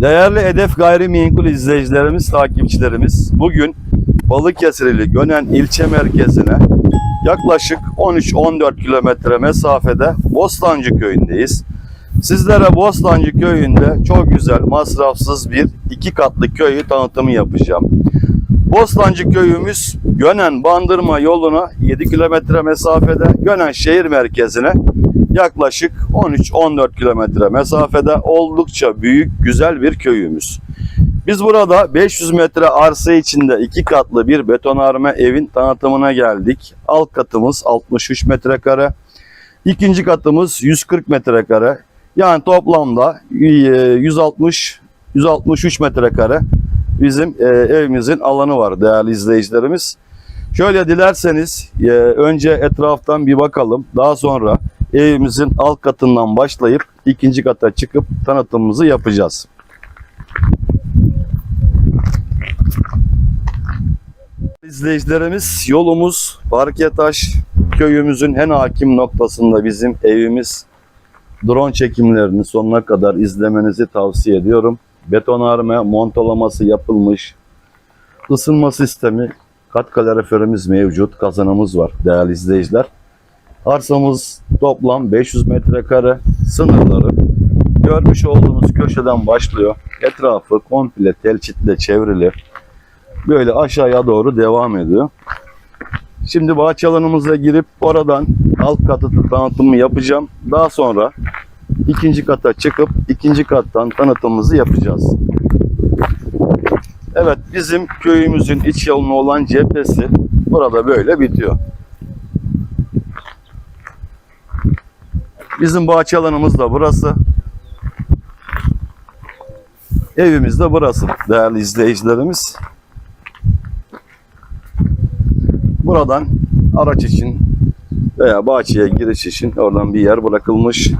Değerli Hedef Gayrimenkul izleyicilerimiz, takipçilerimiz bugün Balıkesirli Gönen ilçe merkezine yaklaşık 13-14 kilometre mesafede Bostancı köyündeyiz. Sizlere Bostancı köyünde çok güzel masrafsız bir iki katlı köyü tanıtımı yapacağım. Bostancı köyümüz Gönen Bandırma yoluna 7 kilometre mesafede, Gönen şehir merkezine yaklaşık 13-14 kilometre mesafede oldukça büyük, güzel bir köyümüz. Biz burada 500 metre arsa içinde iki katlı bir betonarme evin tanıtımına geldik. Alt katımız 63 metrekare, ikinci katımız 140 metrekare. Yani toplamda e, 160 163 metrekare bizim e, evimizin alanı var değerli izleyicilerimiz. Şöyle dilerseniz e, önce etraftan bir bakalım. Daha sonra evimizin alt katından başlayıp ikinci kata çıkıp tanıtımımızı yapacağız. İzleyicilerimiz yolumuz Parketaş köyümüzün en hakim noktasında bizim evimiz. Drone çekimlerini sonuna kadar izlemenizi tavsiye ediyorum. Betonarme montalaması yapılmış. Isınma sistemi, kat kaloriferimiz mevcut, kazanımız var değerli izleyiciler. Arsamız toplam 500 metrekare sınırları. Görmüş olduğunuz köşeden başlıyor. Etrafı komple telçitle çevrili. Böyle aşağıya doğru devam ediyor. Şimdi bahçe alanımıza girip oradan alt katı tanıtımı yapacağım. Daha sonra ikinci kata çıkıp ikinci kattan tanıtımımızı yapacağız. Evet bizim köyümüzün iç yoluna olan cephesi burada böyle bitiyor. Bizim bahçe alanımız da burası. Evimiz de burası değerli izleyicilerimiz. Buradan araç için veya bahçeye giriş için oradan bir yer bırakılmış.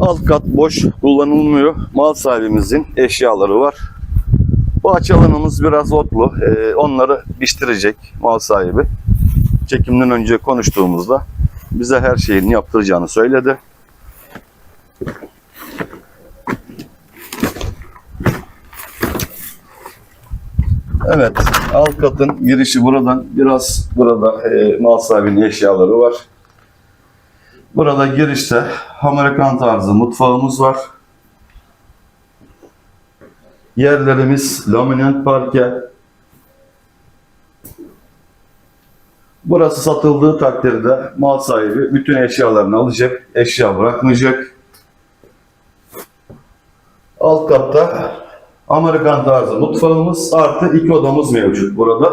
Alt kat boş kullanılmıyor. Mal sahibimizin eşyaları var. Bahçe alanımız biraz otlu. Ee, onları biçtirecek mal sahibi. Çekimden önce konuştuğumuzda bize her şeyini yaptıracağını söyledi. Evet, alt katın girişi buradan biraz burada e, mal sahibinin eşyaları var. Burada girişte Amerikan tarzı mutfağımız var. Yerlerimiz laminat parke. Burası satıldığı takdirde mal sahibi bütün eşyalarını alacak, eşya bırakmayacak. Alt katta Amerikan tarzı mutfağımız artı iki odamız mevcut burada.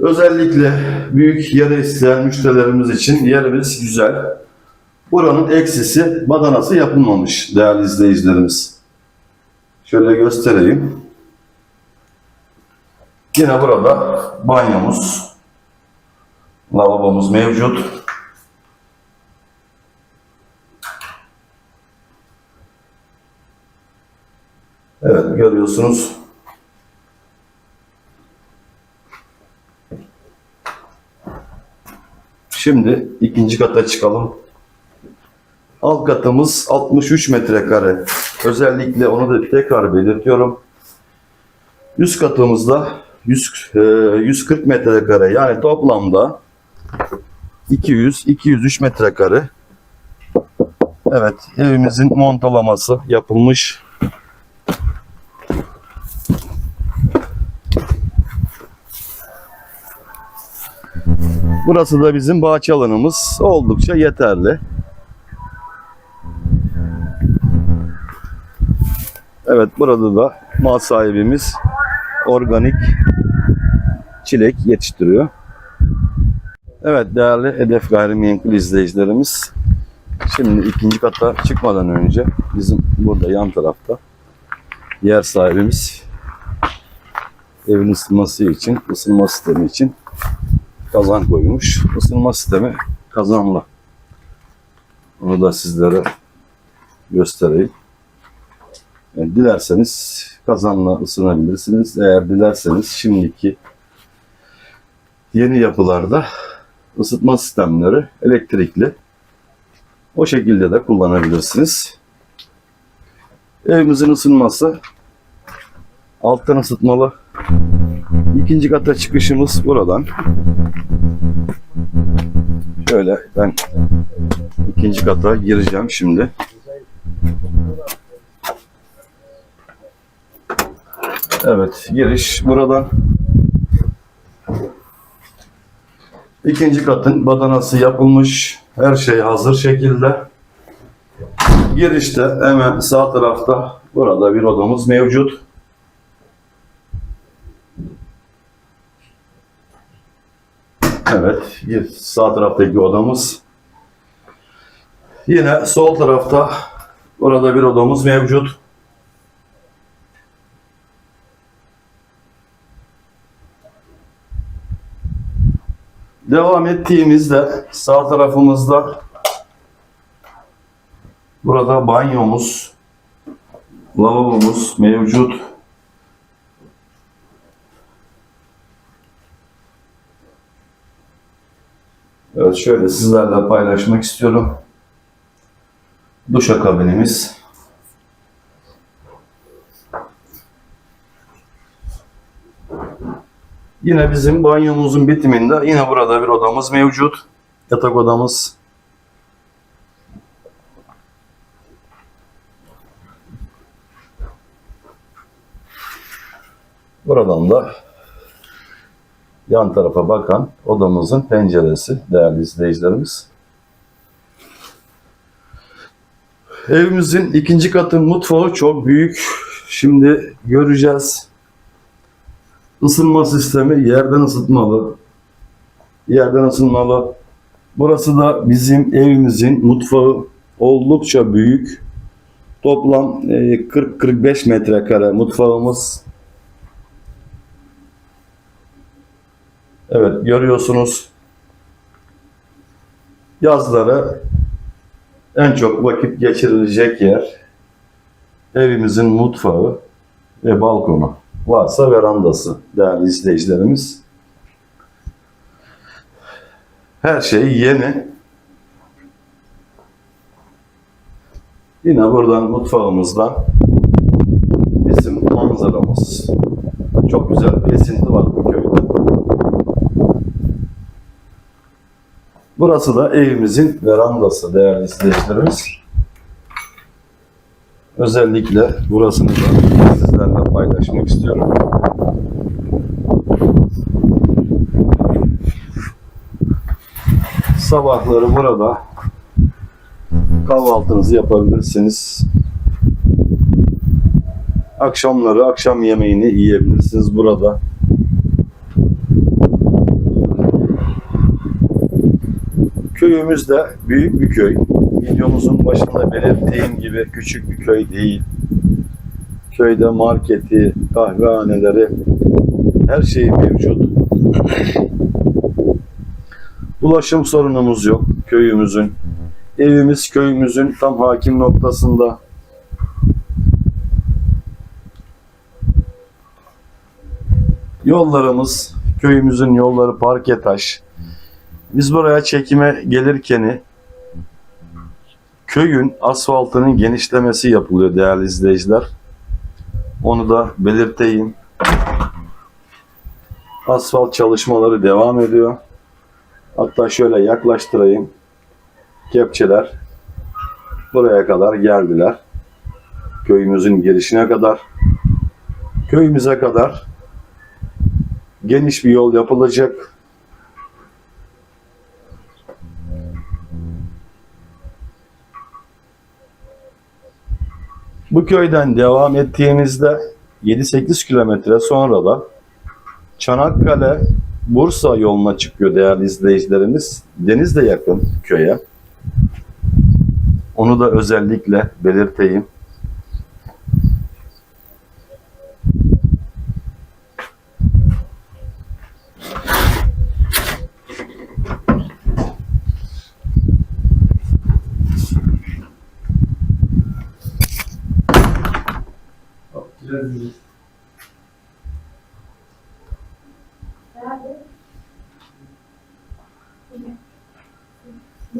Özellikle büyük yere isteyen müşterilerimiz için yerimiz güzel. Buranın eksisi badanası yapılmamış değerli izleyicilerimiz. Şöyle göstereyim. Yine burada banyomuz, lavabomuz mevcut. Evet görüyorsunuz. Şimdi ikinci kata çıkalım. Alt katımız 63 metrekare. Özellikle onu da tekrar belirtiyorum. Üst katımızda 100, e, 140 metrekare yani toplamda 200 203 metrekare. Evet evimizin montalaması yapılmış. Burası da bizim bahçe alanımız. Oldukça yeterli. Evet burada da mal sahibimiz organik çilek yetiştiriyor. Evet değerli Hedef Gayrimenkul izleyicilerimiz. Şimdi ikinci kata çıkmadan önce bizim burada yan tarafta yer sahibimiz evin ısınması için, ısınma sistemi için kazan koymuş. Isınma sistemi kazanla. Onu da sizlere göstereyim. Yani dilerseniz kazanla ısınabilirsiniz. Eğer dilerseniz şimdiki yeni yapılarda ısıtma sistemleri elektrikli. O şekilde de kullanabilirsiniz. Evimizin ısınması alttan ısıtmalı. İkinci kata çıkışımız buradan. Şöyle ben ikinci kata gireceğim şimdi. Evet, giriş buradan. İkinci katın badanası yapılmış. Her şey hazır şekilde. Girişte hemen sağ tarafta burada bir odamız mevcut. Evet, bir sağ taraftaki odamız. Yine sol tarafta burada bir odamız mevcut. Devam ettiğimizde sağ tarafımızda burada banyomuz, lavabomuz mevcut. Evet şöyle sizlerle paylaşmak istiyorum. Duşakabinimiz. Yine bizim banyomuzun bitiminde yine burada bir odamız mevcut. Yatak odamız. Buradan da yan tarafa bakan odamızın penceresi değerli izleyicilerimiz. Evimizin ikinci katı mutfağı çok büyük. Şimdi göreceğiz. Isınma sistemi yerden ısıtmalı. Yerden ısınmalı. Burası da bizim evimizin mutfağı oldukça büyük. Toplam e, 40-45 metrekare mutfağımız. Evet görüyorsunuz. Yazları en çok vakit geçirilecek yer evimizin mutfağı ve balkonu. Varsa verandası değerli izleyicilerimiz. Her şey yeni. Yine buradan mutfağımızdan bizim manzaramız. Çok güzel bir esinti var bu köyde. Burası da evimizin verandası değerli izleyicilerimiz. Özellikle burasını da sizlerle paylaşmak istiyorum. Sabahları burada kahvaltınızı yapabilirsiniz. Akşamları akşam yemeğini yiyebilirsiniz burada. Köyümüz de büyük bir köy. Videomuzun başında belirttiğim gibi küçük bir köy değil. Köyde marketi, kahvehaneleri, her şey mevcut. Ulaşım sorunumuz yok köyümüzün. Evimiz köyümüzün tam hakim noktasında. Yollarımız, köyümüzün yolları parke taş. Biz buraya çekime gelirken köyün asfaltının genişlemesi yapılıyor değerli izleyiciler. Onu da belirteyim. Asfalt çalışmaları devam ediyor. Hatta şöyle yaklaştırayım. Kepçeler buraya kadar geldiler. Köyümüzün girişine kadar. Köyümüze kadar geniş bir yol yapılacak. Bu köyden devam ettiğimizde 7-8 kilometre sonra da Çanakkale Bursa yoluna çıkıyor değerli izleyicilerimiz. Deniz de yakın köye. Onu da özellikle belirteyim.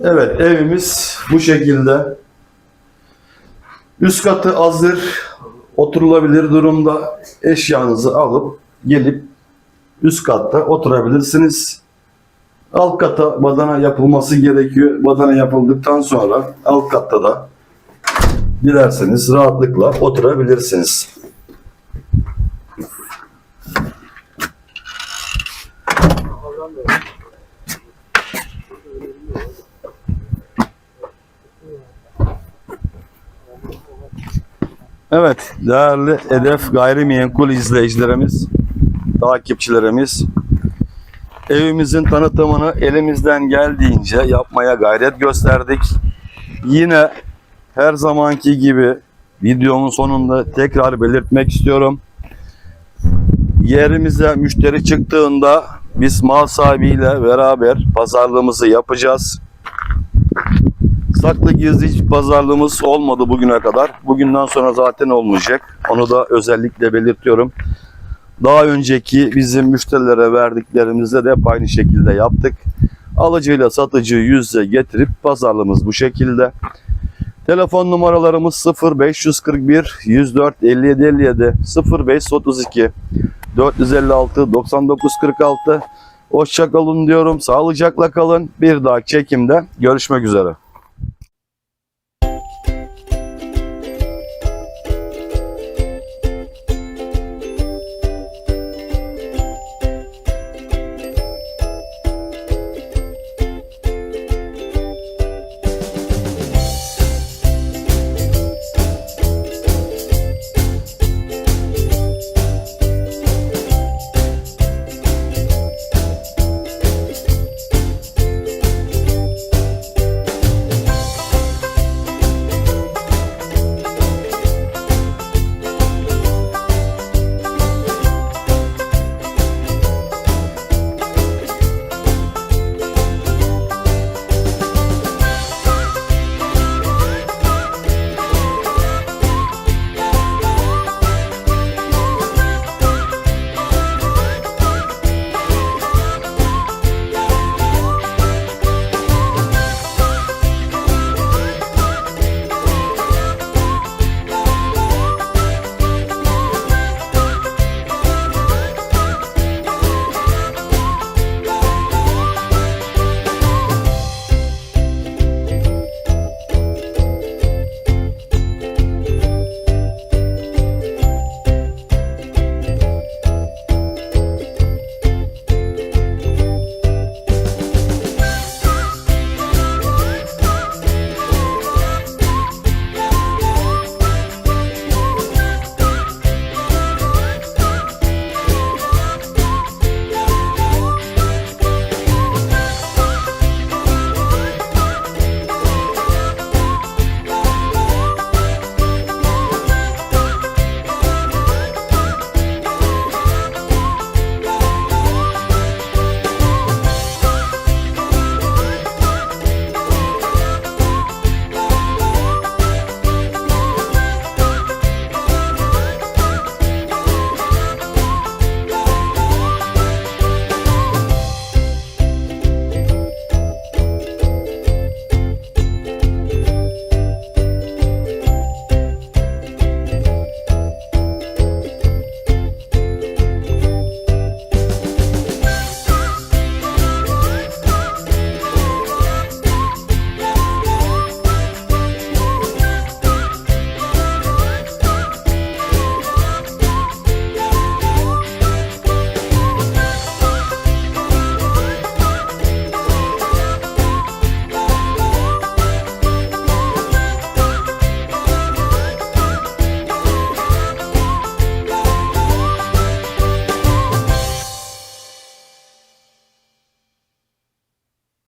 Evet evimiz bu şekilde. Üst katı hazır. Oturulabilir durumda. Eşyanızı alıp gelip üst katta oturabilirsiniz. Alt kata badana yapılması gerekiyor. Badana yapıldıktan sonra alt katta da dilerseniz rahatlıkla oturabilirsiniz. Evet, değerli Hedef Gayrimenkul izleyicilerimiz, takipçilerimiz, evimizin tanıtımını elimizden geldiğince yapmaya gayret gösterdik. Yine her zamanki gibi videomun sonunda tekrar belirtmek istiyorum. Yerimize müşteri çıktığında biz mal sahibiyle beraber pazarlığımızı yapacağız. Saklı gizli hiç pazarlığımız olmadı bugüne kadar. Bugünden sonra zaten olmayacak. Onu da özellikle belirtiyorum. Daha önceki bizim müşterilere verdiklerimizde de hep aynı şekilde yaptık. Alıcıyla satıcıyı yüz yüze getirip pazarlığımız bu şekilde. Telefon numaralarımız 0541 104 57 57 0532 456 9946 Hoşça kalın diyorum. Sağlıcakla kalın. Bir dahaki çekimde görüşmek üzere.